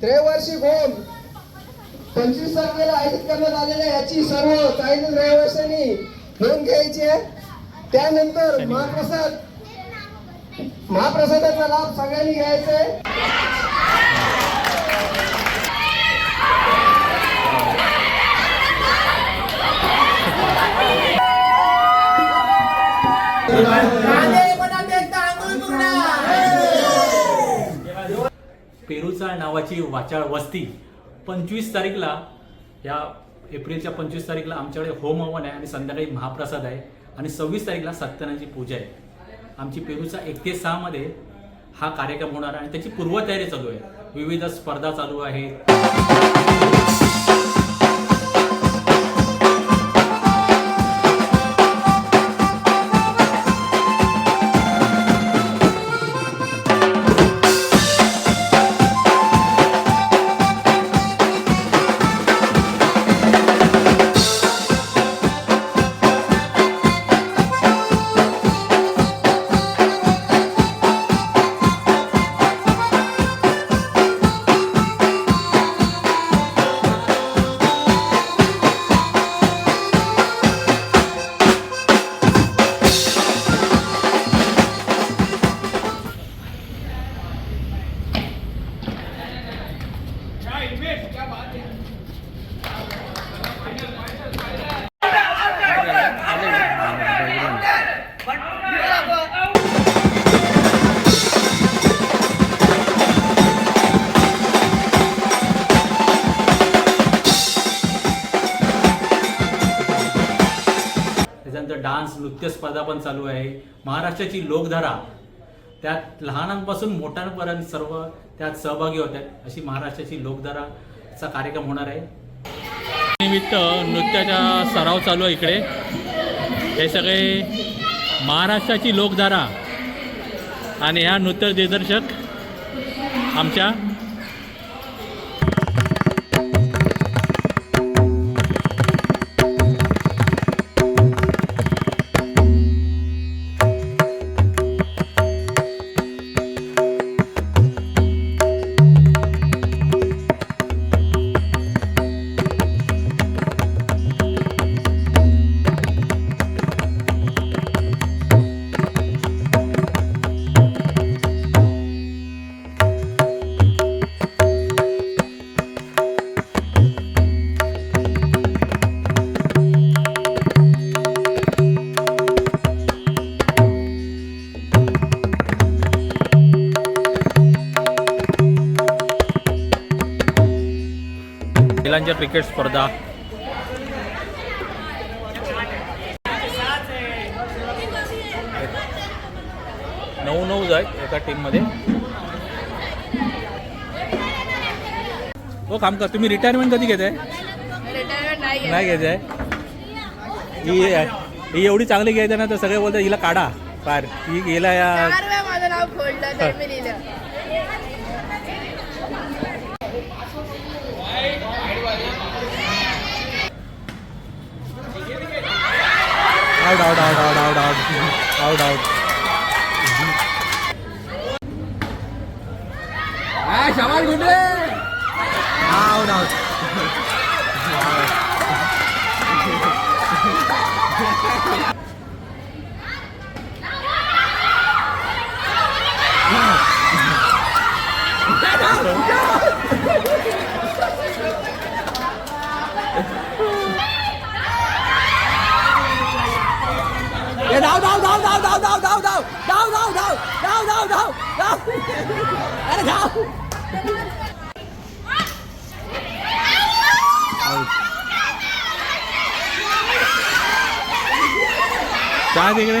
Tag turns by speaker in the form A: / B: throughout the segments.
A: त्रैवार्षिक home. पंचवीस तारखेला आयोजित करण्यात आलेल्या याची सर्व चायनीज रहिवाशांनी नोंद घ्यायची आहे. त्यानंतर महाप्रसाद. महाप्रसादाचा लाभ सगळ्यांनी घ्यायचा आहे.
B: पेरूचा नावाची वाचाळ वस्ती. पंचवीस तारीखला या एप्रिलच्या पंचवीस तारीखला आमच्याकडे होम हवन आहे आणि संध्याकाळी महाप्रसाद आहे आणि सव्वीस तारीखला सत्यनारायणची पूजा आहे. आमची पेरूचा एक ते सहामध्ये हा कार्यक्रम होणार आणि त्याची पूर्वतयारी चालू आहे. विविध स्पर्धा चालू आहेत. डान्स स्पर्धा पण चालू आहे. महाराष्ट्राची लोकधारा त्यात लहानांपासून मोठ्यांपर्यंत सर्व त्यात सहभागी होत आहेत अशी महाराष्ट्राची लोकधाराचा कार्यक्रम होणार आहे. निमित्त नृत्याचा सराव चालू आहे इकडे. हे सगळे महाराष्ट्राची लोकधारा. आणि ह्या नृत्य दिग्दर्शक आमच्या महिलांच्या क्रिकेट स्पर्धा. नऊ नऊ जाय एका टीममध्ये हो काम कर. तुम्ही रिटायरमेंट कधी घेताय?
C: रिटायरमेंट नाही
B: नाही घ्यायचं आहे ही ही एवढी चांगली घ्यायचं ना तर सगळे बोलतात हिला काढा फार. ही गेला या
C: đâu đâu đâu đâu đâu đâu đâu đâu
B: à sao anh quên đi. Đâu đâu no, no, no,
D: no, no, no, no, no, no, no, no, no, no, no, no. Let it go. ചായ എങ്ങനെ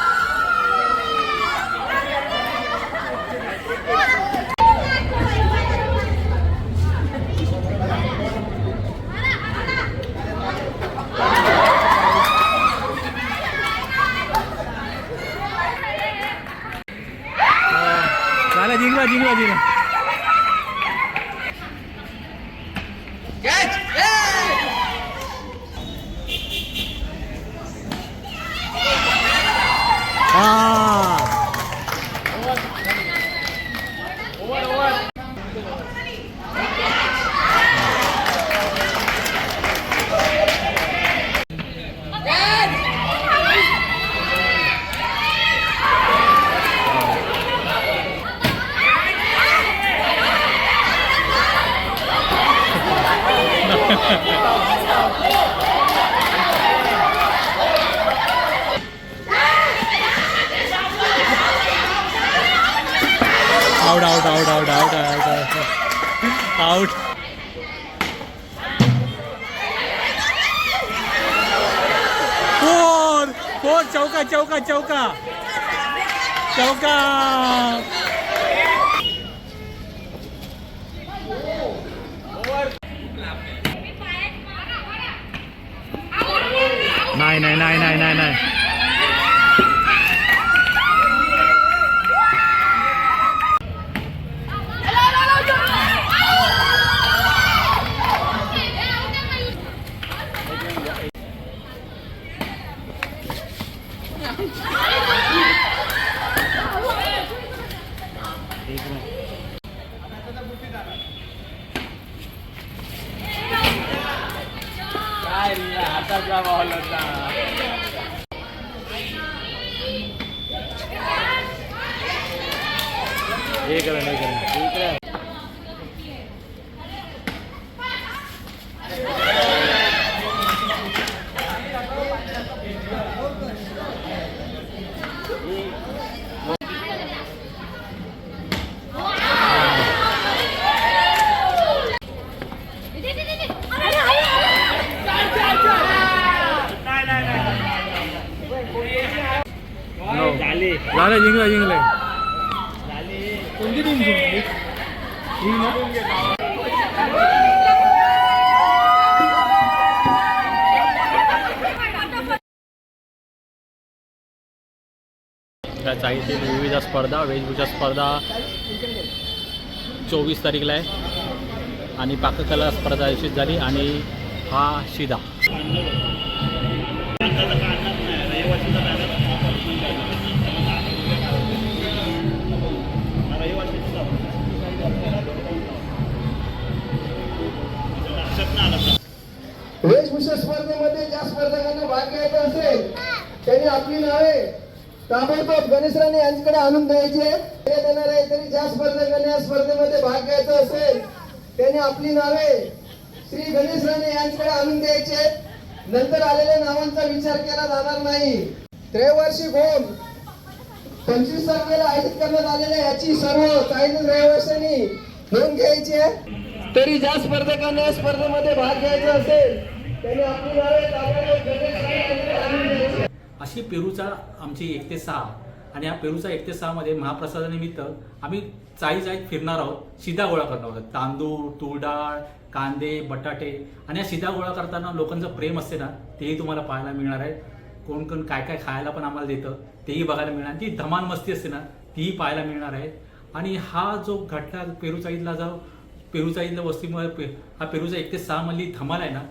D: out, out,
B: out, out, out, out. out. Four, four, chauka, chauka, chauka, chauka. Này này này này này này. नाही नाही नाही एक run एक run झाले जिंकलं जिंकलं. कोणती टीम जिंकली? त्या चाळीतील विविध स्पर्धा वेशभूषा स्पर्धा चोवीस तारीखला आहे. आणि पाककला स्पर्धा आयोजित झाली आणि हा शिदा
A: वेशभूषा स्पर्धेमध्ये ज्या स्पर्धकांना भाग घ्यायचा असेल त्यांनी आपली नावे ताबडतोब गणेश राणे यांच्याकडे आणून द्यायची आहे. देणार आहे तरी ज्या स्पर्धकांनी या स्पर्धेमध्ये भाग घ्यायचा असेल त्यांनी आपली नावे श्री गणेश राणे यांच्याकडे आणून द्यायची आहेत. नंतर आलेल्या नावांचा विचार केला जाणार नाही. त्रैवार्षिक होम पंचवीस तारखेला आयोजित करण्यात आलेल्या याची सर्व काही रहिवाशांनी नोंद घ्यायची आहे. तरी ज्या स्पर्धकांना या स्पर्धेमध्ये भाग घ्यायचा असेल
B: अशी पेरूचा आमची एक ते सहा आणि या पेरूचा एक ते सहामध्ये महाप्रसादानिमित्त आम्ही चाळी चाळीत फिरणार आहोत शिदा गोळा करणार आहोत. तांदूळ तूर डाळ कांदे बटाटे आणि या शिदा गोळा करताना लोकांचं प्रेम असते ना तेही तुम्हाला पाहायला मिळणार आहे. कोण कोण काय काय खायला पण आम्हाला देतं तेही बघायला मिळणार. ती धमाल मस्ती असते ना तीही पाहायला मिळणार आहे. आणि हा जो घटना पेरूचा ईदला जो पेरूचाईतल्या वस्तीमुळे पे हा पेरूचा एक ते सहा मधली धमाल आहे ना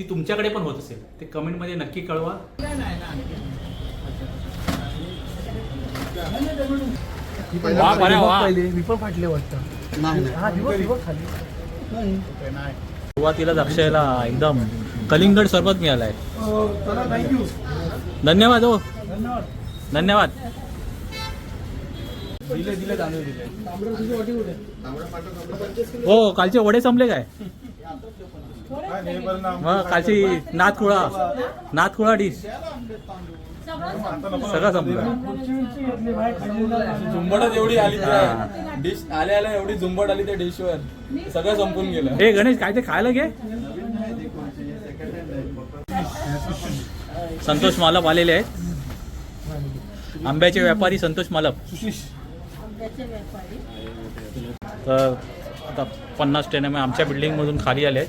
B: ती तुमच्याकडे पण होत असेल. ते कमेंटमध्ये नक्की कळवा. वा बरं वा. सुरुवातीला अक्षयला एकदम कलिंगड सरबत मिळालाय. धन्यवाद हो. धन्यवाद. हो कालचे वडे संपले काय? मग कालची नाथकुळा नाथकुळा डिश. सगळं संपलं.
E: झुंबडच एवढी आली डिश आल्या आल्या एवढी झुंबड आली त्या डिशवर. सगळं संपून गेलं.
B: हे गणेश काय ते खायला घे. संतोष मालप आलेले आहेत. आंब्याचे व्यापारी संतोष मालप. तर आता पन्नास टेन आमच्या बिल्डिंगमधून खाली आले आहेत.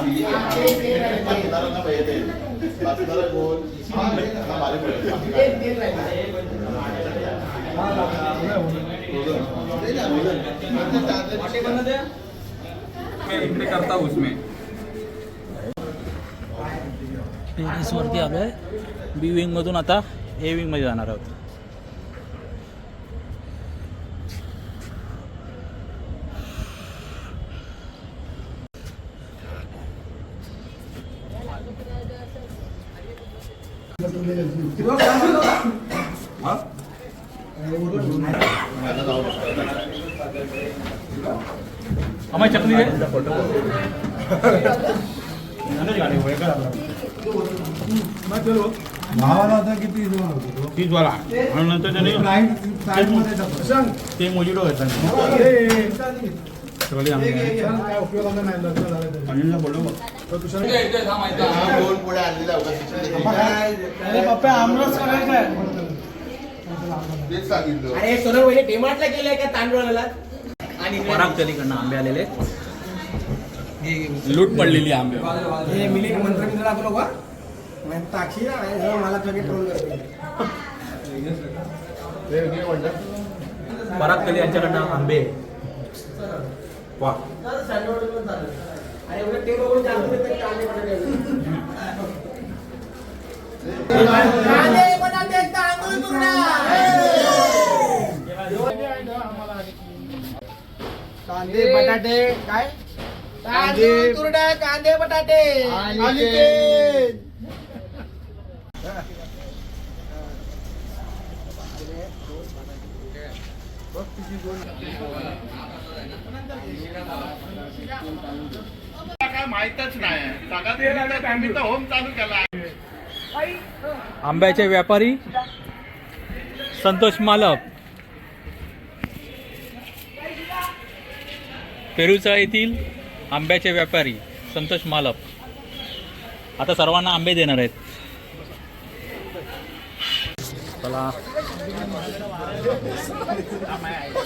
E: इकडे करता उसमे
B: टेरेसवरती आलो आहे बी विंगमधून आता ए विंगमध्ये जाणार आहोत. चकली दे
F: भावाला आता किती
B: तीस वाला आणि नंतर त्याने ते मोजिडो घेतला सगळी आम्ही. बोललो
G: दोन
F: पप्पा आमरस करायचा आहे
G: तेच सांगितलं.
D: अरे सोनल वहिनी डेमार्टला गेले का तांदूळाला आणि
B: पराग चलीकडनं आंबे आलेले.
E: लूट पडलेली आंबे.
D: हे मिली मंत्र का? ताक्षी मला लगेच ट्रोल करते
B: पराग चली यांच्याकडनं आंबे. वा.
D: बघून जास्त ते कांदे बटाटे कांदे बटाटे तुकडा कांदे. बटाटे. काय
B: आंब्याचे व्यापारी संतोष मालक. पेरूचा येथील आंब्याचे व्यापारी संतोष मालक. आता सर्वांना आंबे देणार आहेत. चला.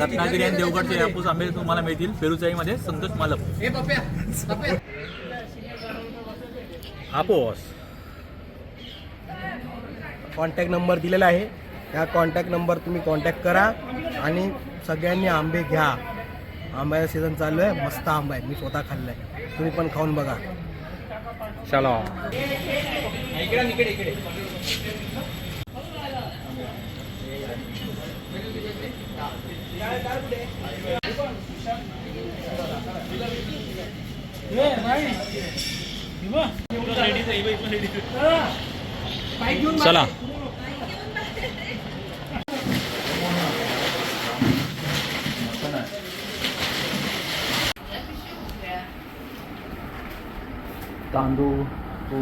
B: रत्नागिरी आणि देवगडचे हापूस आंबे तुम्हाला मिळतील. पेरूचाईमध्ये संतोष मालक. हापूस.
D: कॉन्टॅक्ट नंबर दिलेला आहे. त्या कॉन्टॅक्ट नंबर तुम्ही कॉन्टॅक्ट करा आणि सगळ्यांनी आंबे घ्या. आंब्याचा सीझन चालू आहे. मस्त आंबा आहे. मी स्वतः खाल्लाय. तुम्ही पण खाऊन बघा.
B: चला चला. तांदूळ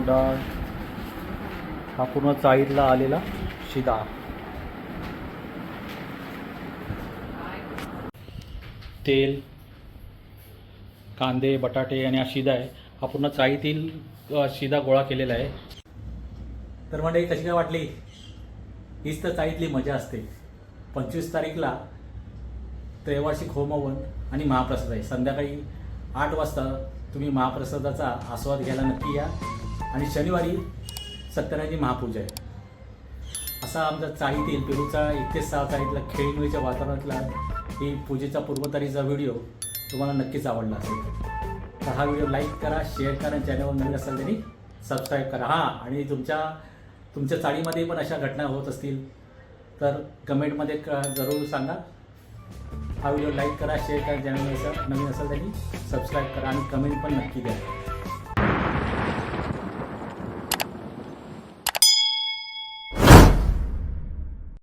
B: डाळ हा पूर्ण चाळीतला आलेला शिदा. तेल कांदे बटाटे आणि हा शिदा आहे. हा पूर्ण चाळीतील शिदा गोळा केलेला आहे. तर म्हणजे कशी काय वाटली? हीच तर चाळीतली मजा असते. पंचवीस तारीखला त्रैवार्षिक होमवन आणि महाप्रसाद आहे. संध्याकाळी आठ वाजता तुम्ही महाप्रसादाचा आस्वाद घ्यायला नक्की या. आणि शनिवारी सत्यनारायणची महापूजा आहे. असा आमचा चाळीतील पेरूचा एकतीस सहा चाळीतला खेळीमुळीच्या वातावरणातला ही पूजेचा पूर्वतारीचा व्हिडिओ तुम्हाला नक्कीच आवडला असेल. तर हा व्हिडिओ लाईक करा शेअर करा आणि चॅनलवर नवीन असाल त्यांनी सबस्क्राईब करा. हां आणि तुमच्या तुमच्या चाळीमध्ये पण अशा घटना होत असतील तर कमेंटमध्ये क जरूर सांगा. हा व्हिडिओ लाईक करा शेअर करा चॅनल नवीन असेल त्यांनी सबस्क्राईब करा आणि कमेंट पण नक्की द्या.